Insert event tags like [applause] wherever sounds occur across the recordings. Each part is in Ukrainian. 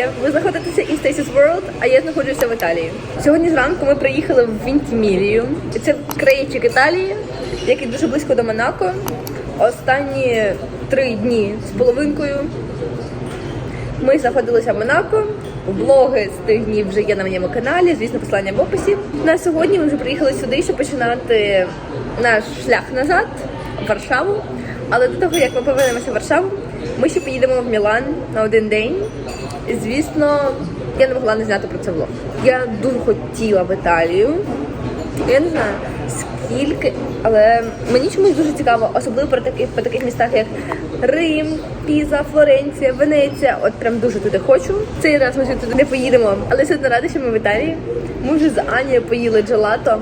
звати Ви знаходитеся і Stasis World, а я знаходжуся в Італії. Сьогодні зранку ми приїхали в Вінтімілію. Це країнчик Італії, який дуже близько до Монако. Останні три дні з половинкою ми знаходилися в Монако. Влоги з тих днів вже є на моєму каналі. Звісно, посилання в описі. На сьогодні ми вже приїхали сюди, щоб починати наш шлях назад в Варшаву. Але до того, як ми повернемося в Варшаву, ми ще поїдемо в Мілан на один день. І, звісно, я не могла не зняти про це влог. Я дуже хотіла в Італію. Я не знаю скільки, але мені чомусь дуже цікаво, особливо про таких по таких містах, як Рим, Піза, Флоренція, Венеція. От прям дуже туди хочу. Цей раз ми туди не поїдемо. Але одно рада, що ми в Італії. Ми вже з Анією поїли джелато.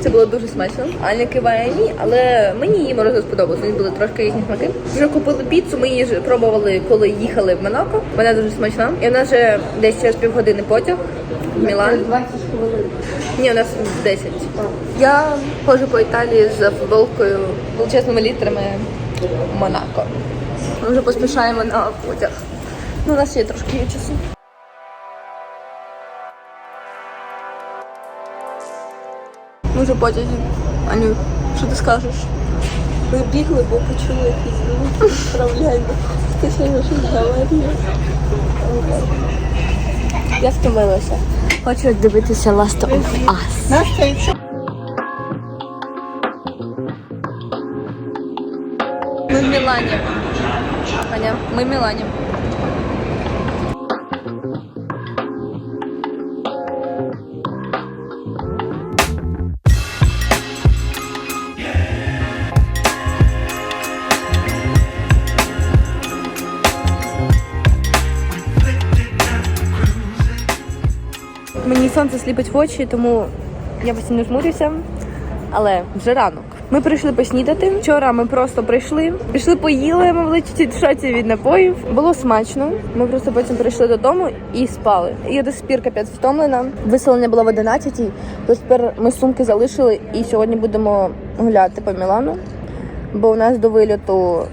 Це було дуже смачно. Аня киває ні, але мені її морозиво сподобалося. Вони були трошки різні смаки. Вже купили піцу. Ми її ж пробували, коли їхали в Монако. Вона дуже смачна. І в нас вже десь через півгодини потяг в Мілан. 20 хвилин. Ні, у нас 10. Я ходжу по Італії з футболкою величезними літрами Монако. Ми вже поспішаємо на потяг. Ну, у нас є трошки є часу. Вже в. Аню, що ти скажеш? Ми бігли, бо почули якийсь звук. Справляємо. Ти сьогодні щось говорив. Я втомилася. Хочу дивитися Last of Us. Ми в Мілані. Аня, ми в Мілані. Сонце сліпить в очі, тому я постійно жмурюся. Але вже ранок. Ми прийшли поснідати. Вчора ми просто прийшли, пішли, поїли, ми були чуть від напоїв. Було смачно. Ми просто потім прийшли додому і спали. Я до сих пір капець втомлена. Виселення було в 11 то тепер ми сумки залишили і сьогодні будемо гуляти по Мілану, бо у нас до виліту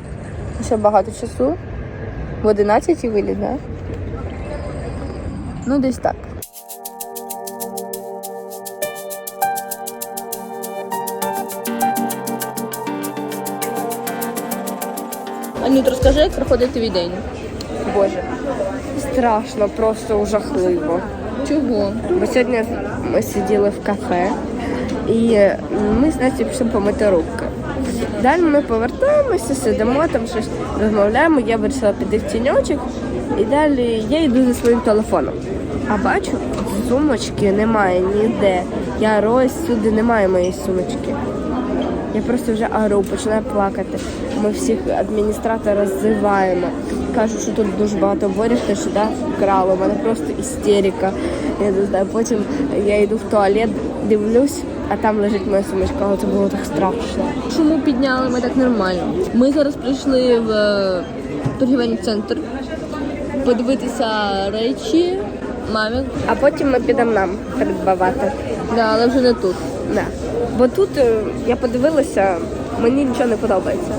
ще багато часу. В 11 виліт, да? Ну, десь так. Анют, розкажи, як проходить твій день. Боже. Страшно, просто жахливо. Чого? Бо сьогодні ми сиділи в кафе і ми з Настю пішли помити руки. Далі ми повертаємося, сидимо, там щось розмовляємо, я вирішила піти в тіньочок, і далі я йду за своїм телефоном. А бачу, сумочки немає ніде. Я рось сюди, немає моєї сумочки. Я просто вже ору, починаю плакати. Ми всіх адміністратора ззиваємо. Кажуть, що тут дуже багато борів, те, що да, вкрали. У мене просто істерика. Я не знаю. Потім я йду в туалет, дивлюсь, а там лежить моя сумочка. Але це було так страшно. Чому підняли ми так нормально? Ми зараз прийшли в е, торгівельний центр подивитися речі мамі, А потім ми підемо нам придбавати. да, але вже не тут. Да. Бо тут е, я подивилася, мені нічого не подобається.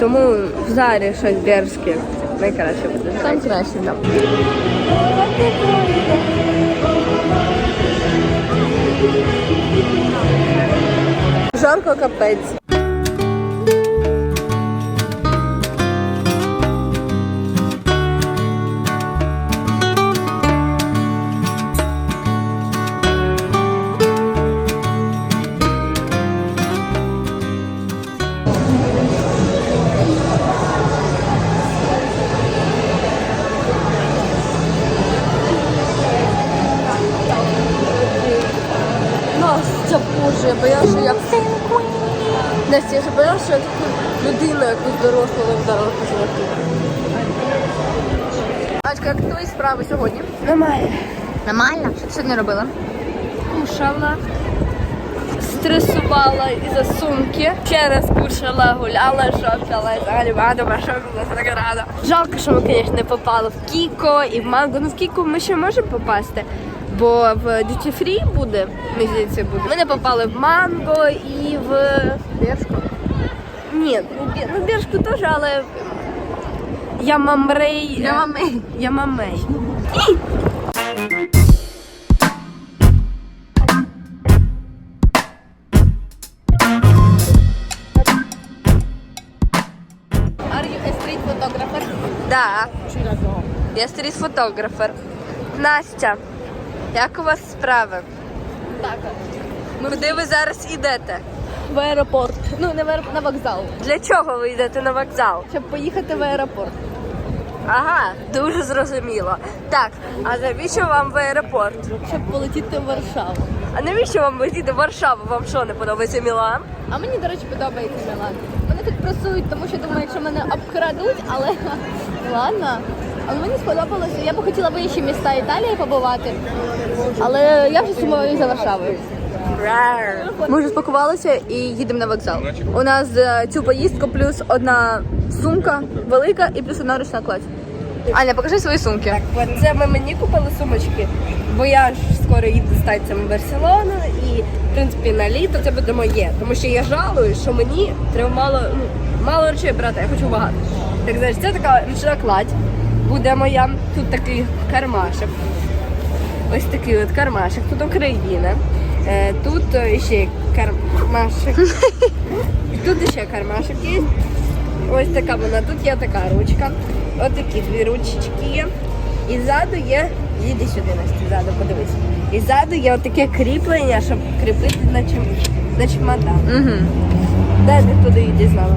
Тому в зарі щось дерзке найкраще буде. Там краще. Да. Жарко капець. Що людину якусь дорослу не вдарила по животу. Ачка, як твої справи сьогодні? Нормально. Нормально. Що сьогодні робила? Кушала. Стресувала із-за сумки. Ще раз кушала, гуляла, шопила, і взагалі багато пошопила, так рада. Жалко, що ми, звісно, не попали в Кіко і в Манго. Ну в Кіко ми ще можемо попасти, бо в Duty Free буде, мені здається, буде. Ми не попали в Манго і в Бершку. Ні, ну, ну теж, але Я мамрей. Я мамей. Я мамей. Are you a street photographer? Да. Я стріт-фотографер. Настя, як у вас справи? Так. Куди ви зараз йдете? В аеропорт. Ну, не в аеропорт, на вокзал. Для чого ви йдете на вокзал? Щоб поїхати в аеропорт. Ага, дуже зрозуміло. Так, а навіщо вам в аеропорт? Щоб полетіти в Варшаву. А навіщо вам летіти в Варшаву? Вам що не подобається Мілан? А мені, до речі, подобається Мілан. Вони тут працюють, тому що думаю, якщо мене обкрадуть, але [laughs] ладно. Але мені сподобалося. Я б хотіла в інші міста Італії побувати, але я вже сумую за Варшавою. Ми вже спакувалися і їдемо на вокзал. У нас за цю поїздку плюс одна сумка велика і плюс одна ручна кладь. Аня, покажи свої сумки. От це ми мені купили сумочки, бо я ж скоро їду з танцями в Барселону і, в принципі, на літо це буде моє. Тому що я жалую, що мені треба мало, ну, мало речей брати, я хочу багато. Так знаєш, це така ручна кладь. Буде моя. Тут такий кармашок. Ось такий от кармашок, тут Україна. Е, тут е, ще кармашок. [laughs] Тут ще кармашок є. Ось така вона. Тут є така ручка. Ось такі дві ручечки є. І ззаду є. Їди сюди Настя, ззаду, подивись. І ззаду є отаке кріплення, щоб кріпити на, чим... на чемодан. Угу. Де ти туди її дізнала?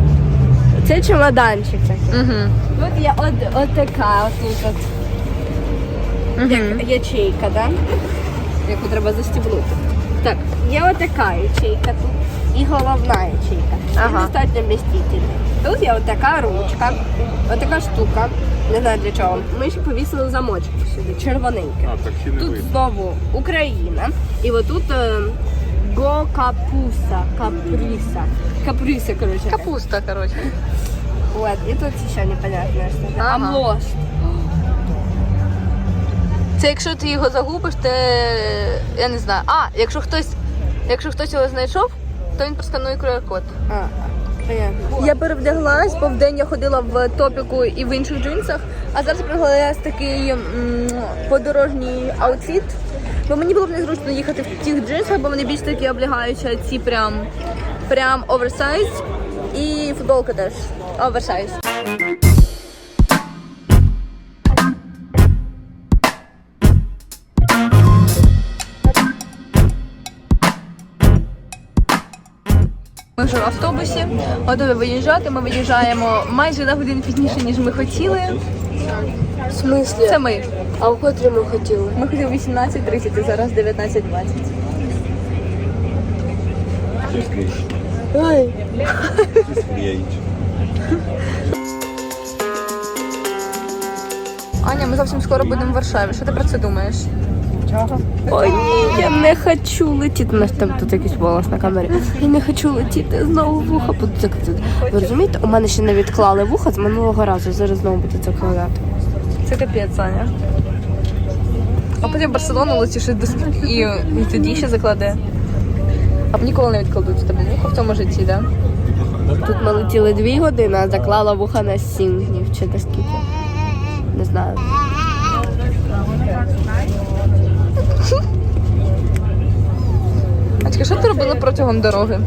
Це чемоданчик такий. Угу. Тут є от, от така, от тут от. Як ячейка, да? яку треба застібнути. Так, є отака ячейка тут і головна ячейка. Ага. Достатньо вмістительна. Тут є отака ручка, отака штука. Не знаю для чого. Ми ще повісили замочок сюди, червоненький. А, так Тут видно. знову Україна. І отут е, Го Капуса. Каприса. Каприса, коротше. Капуста, коротше. Вот, и тут еще непонятно что. Ага. Амлош. Це якщо ти його загубиш, ти я не знаю. А, якщо хтось, якщо хтось його знайшов, то він просканує QR-код. А. Я перевдяглась, бо вдень я ходила в топіку і в інших джинсах, а зараз приглядалась такий м, подорожній аутфіт. Бо мені було б незручно їхати в тих джинсах, бо вони більш такі облягаючі, ці прям прям оверсайз. І футболка теж оверсайз. Вже в автобусі, готові виїжджати. Ми виїжджаємо майже на годину пізніше, ніж ми хотіли. В смысле? Це ми. А в котрі ми хотіли? Ми хотіли 18.30, і зараз 19.20. Ой. Аня, ми зовсім скоро будемо в Варшаві. Що ти про це думаєш? Ой, ні, я не хочу летіти. У нас там тут якийсь волос на камері. Я не хочу летіти, знову вуха будуть закладати. Ви розумієте, у мене ще не відклали вуха з минулого разу, зараз знову будуть закладати. Це капець, Аня. А потім в Барселону летиш і, і, і тоді ще закладе. А ніколи не відкладуть з тебе вухо в цьому житті, так? Да? Тут ми летіли дві години, а заклала вуха на сім днів чи на скільки. Не знаю. Робила протягом дороги?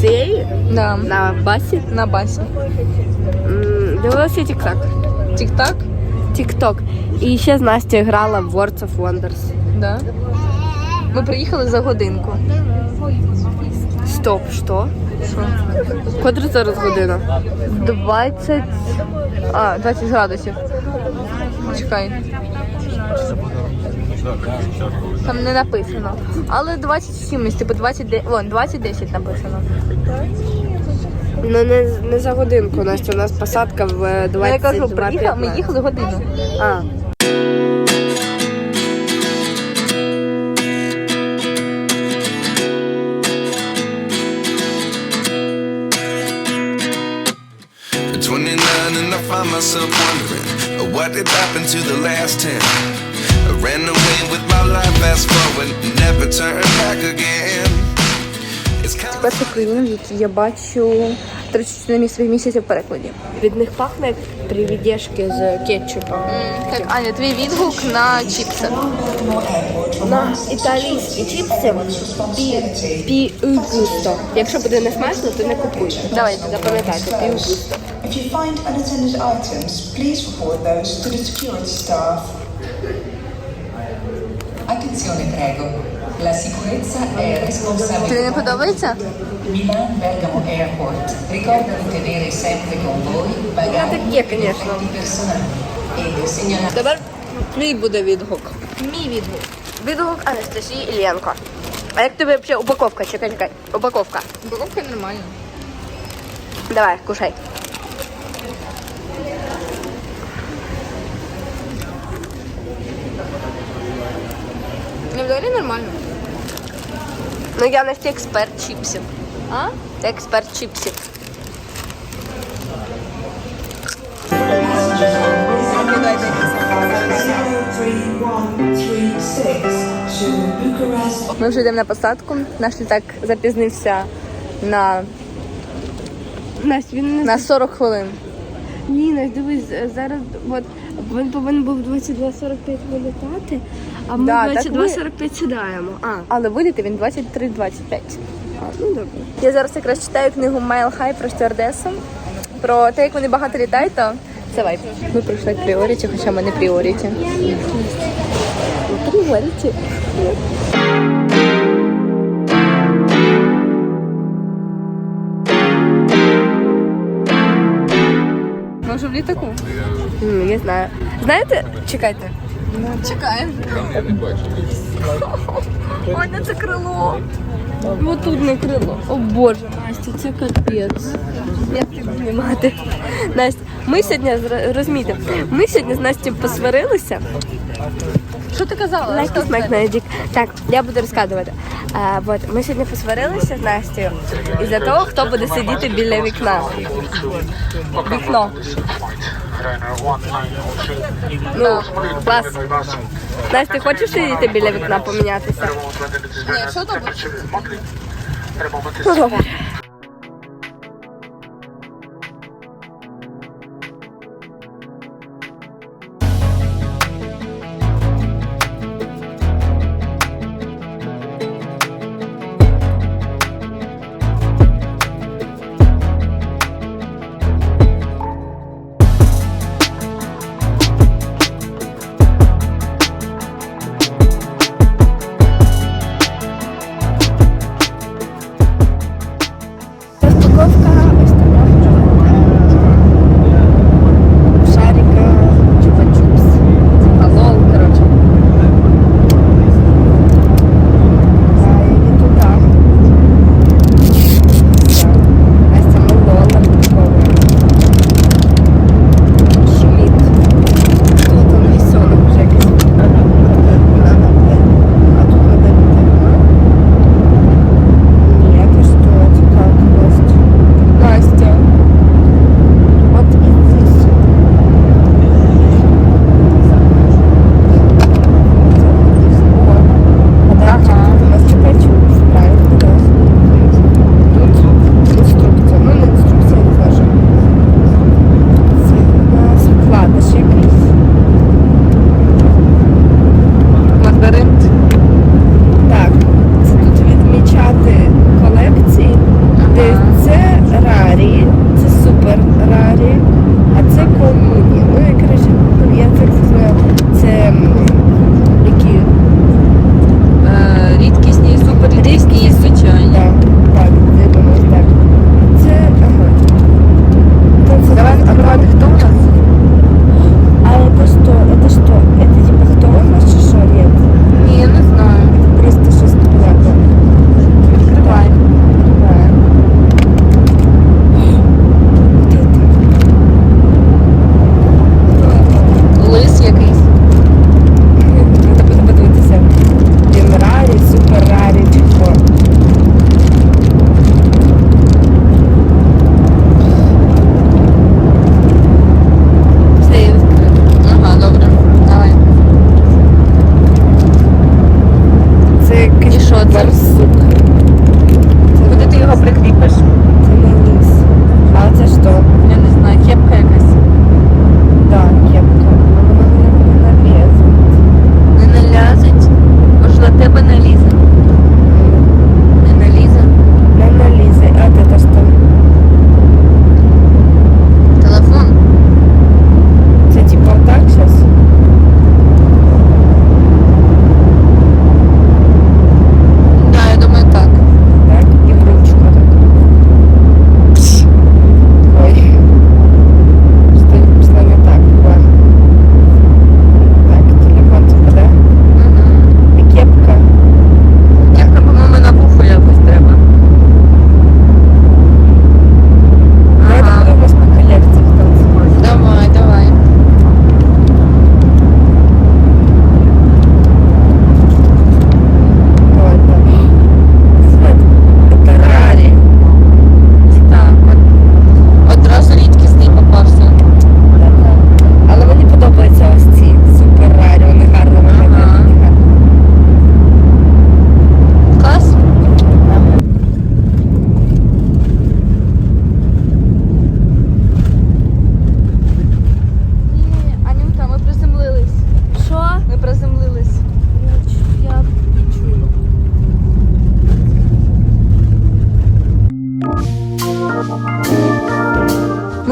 Цієї Да. на басі На басі. м, дивилася тік-так. Тік-так? Тік-ток. І ще з Настю грала в Words of Wonders. Да. Ми приїхали за годинку. Стоп? Що? Котра зараз година? 20. А, 20 градусів. Чекай. Там не написано. Але 27, типу 20, де- вон, 20-10 написано. Ну не, не за годинку, Настя. У нас посадка в е, Ну, я кажу, приїхали, ми їхали годину. А. At 29 and I find myself wondering uh, what did happen to the last 10. Ran away with my life, fast forward, never turn back again. It's kind of Перша країна, в якій я бачу 34 своїх місяців в перекладі. Від них пахне як привідєшки з кетчупом. Так, Аня, твій відгук на чіпси. На італійські чіпси пі, пі густо. Якщо буде не смачно, то не купуйте. Давайте. Запам'ятайте, пі густо. If you find unattended items, please report those to the security staff. Attenzione prego, la sicurezza è responsabilità. подобається? Milan Bergamo Airport ricorda di tenere sempre con voi bagagli e personali e segnalare Тепер мій буде відгук. Мій відгук. Відгук Анастасії Іллєнко. А як тобі взагалі упаковка? Чекай, чекай. Упаковка. Упаковка нормальна. Давай, кушай. Ну, взагалі нормально. Ну я Настя експерт чіпсів. А? Експерт чіпсів. Ми вже йдемо на посадку. Наш літак запізнився на, Настя, він не на 40 хвилин. Ні, Настя, дивись, зараз от він повинен був 22.45 вилітати, а ми Да, так 22.45 сідаємо. А, Але виліти він 23-25. ну добре. Я зараз якраз читаю книгу Майл Хай про стюардесу, про те, як вони багато літають, то це вайп. Ми прийшли к пріоріті, хоча ми не пріоріті. Пріоріті. Ми вже в літаку. Я знаю. Знаєте, чекайте. Чекаємо. Аня, [laughs] це крило. Ось тут не крило. О боже, Настя, це капець. Як ти знімати? Настя, ми сьогодні розумієте, ми сьогодні з Настю посварилися. Що ти казала? Лайк і смак на. Так, я буду розказувати. А, от, ми сьогодні посварилися з Настю із-за того, хто буде сидіти біля вікна. Вікно. Ну, клас. Настя, хочеш сидіти біля вікна помінятися? Ні, що там? Ну, добре.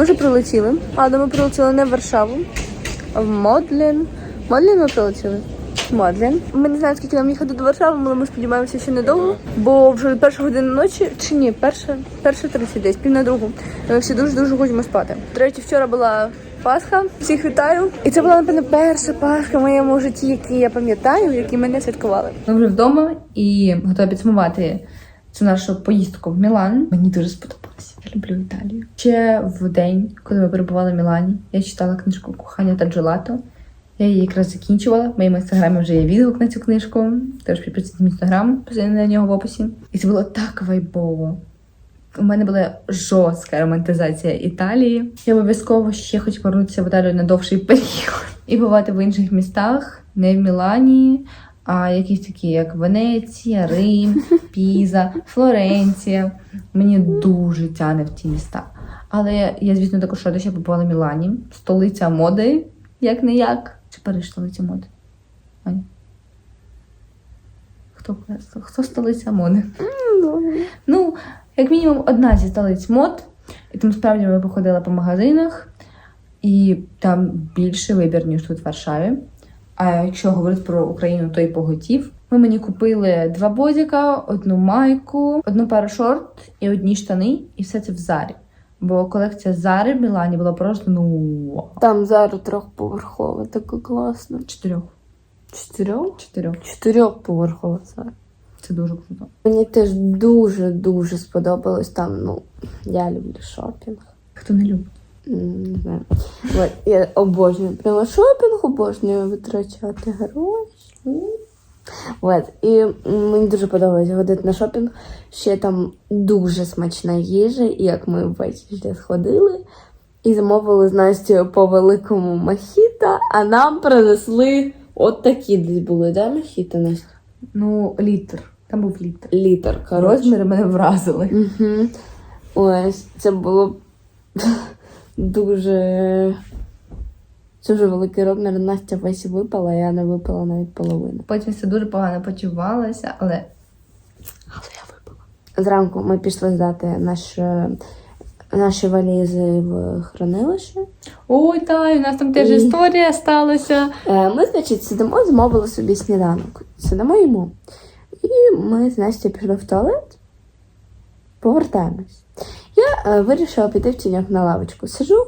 Вже прилетіли. Але ми прилетіли не в Варшаву, а в Модлін. Модлін ми прилетіли. Модлін. Ми не знаємо, скільки нам їхати до Варшави, але ми сподіваємося, що недовго. Бо вже перша година ночі, чи ні, перша, перша 30 десь, пів на другу. Ми всі дуже-дуже хочемо спати. До вчора була Пасха. Всіх вітаю. І це була, напевно, перша Пасха в моєму житті, яку я пам'ятаю, які ми не святкували. Ми вже вдома і готові підсумувати цю нашу поїздку в Мілан. Мені дуже сподобалося. Я люблю Італію. Ще в день, коли ми перебували в Мілані, я читала книжку Кохання та джелато. Я її якраз закінчувала. В моєму інстаграмі вже є відгук на цю книжку. Тож підписуйтесь на інстаграм, посилання на нього в описі. І це було так вайбово. У мене була жорстка романтизація Італії. Я обов'язково ще хочу повернутися в Італію на довший період і бувати в інших містах, не в Мілані, а якісь такі, як Венеція, Рим, [laughs] Піза, Флоренція. Мені дуже тяне в ті міста. Але я, звісно, також рада, що я побувала в Мілані. Столиця моди, як не як. Чи Париж столиця моди? Аня? Хто, хто столиця моди? Ну, як мінімум, одна зі столиць мод. І тому справді ми походили по магазинах, і там більше вибір, ніж тут в Варшаві. А якщо говорити про Україну, то й поготів. Ми мені купили два бодіка, одну майку, одну пару шорт і одні штани, і все це в зарі. Бо колекція Зари в Мілані була просто ну. Там зараз трьохповерхова, таке класно. чотирьох. Чотирьох? Чотирьох. Чотирьохповерхова зараз. Це дуже круто. Мені теж дуже-дуже сподобалось там, ну, я люблю шопінг. Хто не любить? Не знаю. От, я обожнюю прямо шопінг, обожнюю витрачати гроші. От, і мені дуже подобається ходити на шопінг. Ще там дуже смачна їжа, і як ми ввечері сходили і замовили з Настю по великому мохіто, а нам принесли от такі десь були, да, мохіто, Настя? Ну, літр. Там був літр. Літр, коротше. Розміри мене вразили. Угу. Ось це було дуже. Дуже великий розмір. Настя весь випала, я не випала навіть половину. Потім все дуже погано почувалася, але я випала. Зранку ми пішли здати наш, наші валізи в хранилище. ой, та, у нас там теж І- історія сталася. Е, Ми, значить, сидимо, замовили собі сніданок. Сидимо йому. І ми з Настю пішли в туалет, повертаємось. Я е, вирішила піти в тіньок на лавочку. Сижу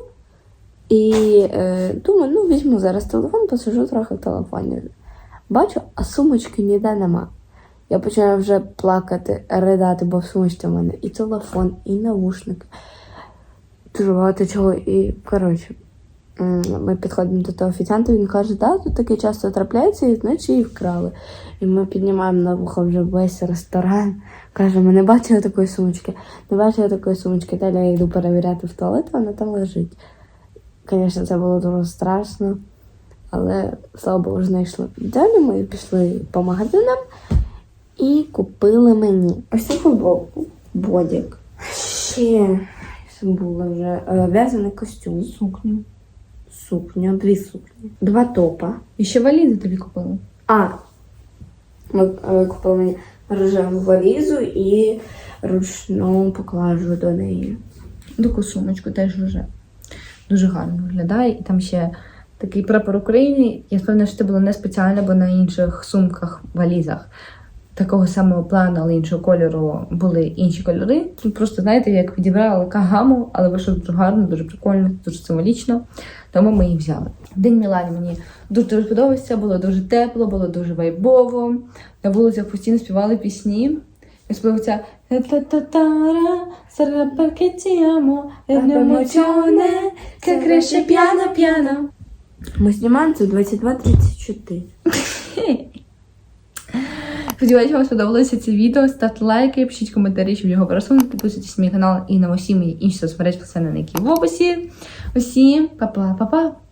і е, думаю, ну візьму зараз телефон, посижу трохи в телефоні. Бачу, а сумочки ніде нема. Я починаю вже плакати, ридати, бо в сумочці в мене і телефон, і наушник. Дуже чого. І коротше, ми підходимо до того офіціанта, він каже, да, тут таке часто трапляється, і значить її вкрали. І ми піднімаємо на вухо вже весь ресторан. Каже, ми не бачили такої сумочки, не бачили такої сумочки. Далі я йду перевіряти в туалет, вона там лежить. Звісно, це було дуже страшно, але слава Богу, знайшли. Далі ми пішли по магазинам і купили мені ось цю футболку, бодік. Ще було вже е, в'язаний костюм, Сукню. сукню, дві сукні, два топа. І ще валізи тобі купили. А, ми е, купили мені рожеву валізу і ручну поклажу до неї. Таку сумочку теж вже дуже гарно виглядає. І там ще такий прапор України. Я впевнена, що це було не спеціально, бо на інших сумках, валізах такого самого плану, але іншого кольору були інші кольори. Тут просто, знаєте, як підібрали кагаму, але вийшло дуже гарно, дуже прикольно, дуже символічно. Тому ми її взяли. День Мілані мені дуже дуже сподобався, було дуже тепло, було дуже вайбово. На вулицях постійно співали пісні. Мені сподобається «Та-та-та-тара, sarà perché ti amo, è un'emozione che cresce piano piano». Ми знімаємо це 22.34. [laughs] Сподіваюсь, вам сподобалося це відео. Ставте лайки, пишіть коментарі, щоб його просунути. Підписуйтесь на мій канал і на усі мої інші соцмережі, посилання на які в описі. Усі, па-па, па-па!